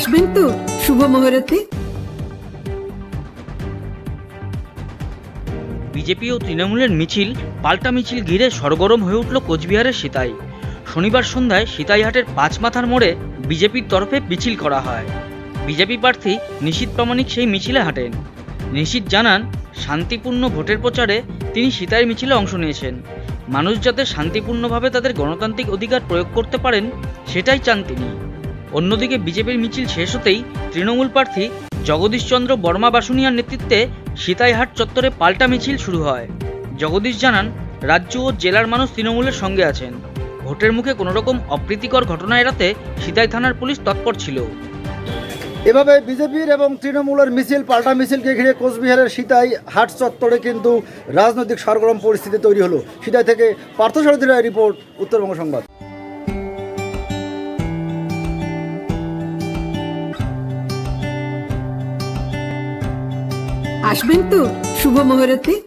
আসবেন তো। শুভ মুহূর্তে। বিজেপি ও তৃণমূলের মিছিল, পাল্টা মিছিল ঘিরে সরগরম হয়ে উঠল কোচবিহারের সিতাই। শনিবার সন্ধ্যায় সিতাইহাটের পাঁচ মাথার মোড়ে বিজেপির তরফে মিছিল করা হয়। বিজেপি প্রার্থী নিশীত প্রামাণিক সেই মিছিলে হাঁটেন। নিশীত জানান, শান্তিপূর্ণ ভোটের প্রচারে তিনি সিতাই মিছিলে অংশ নিয়েছেন। মানুষ যাতে শান্তিপূর্ণভাবে তাদের গণতান্ত্রিক অধিকার প্রয়োগ করতে পারেন, সেটাই চান তিনি। অন্যদিকে বিজেপির মিছিল শেষ হতেই তৃণমূল প্রার্থী জগদীশচন্দ্র বর্মা বাসুনিয়ার নেতৃত্বে সীতাইহাট চত্বরে পাল্টা মিছিল শুরু হয়। জগদীশ জানান, রাজ্য ও জেলার মানুষ তৃণমূলের সঙ্গে আছেন। ভোটের মুখে কোনো রকম অপ্রীতিকর ঘটনা এড়াতে সিতাই থানার পুলিশ তৎপর ছিল। এভাবে বিজেপির এবং তৃণমূলের মিছিল, পাল্টা মিছিলকে ঘিরে কোচবিহারের সিতাই হাট চত্বরে কিন্তু রাজনৈতিক সরগরম পরিস্থিতি তৈরি হলো। সিতাই থেকে পার্থসারথী রায় রিপোর্ট, উত্তরবঙ্গ সংবাদ। আসবেন তো শুভ মুহূর্তে।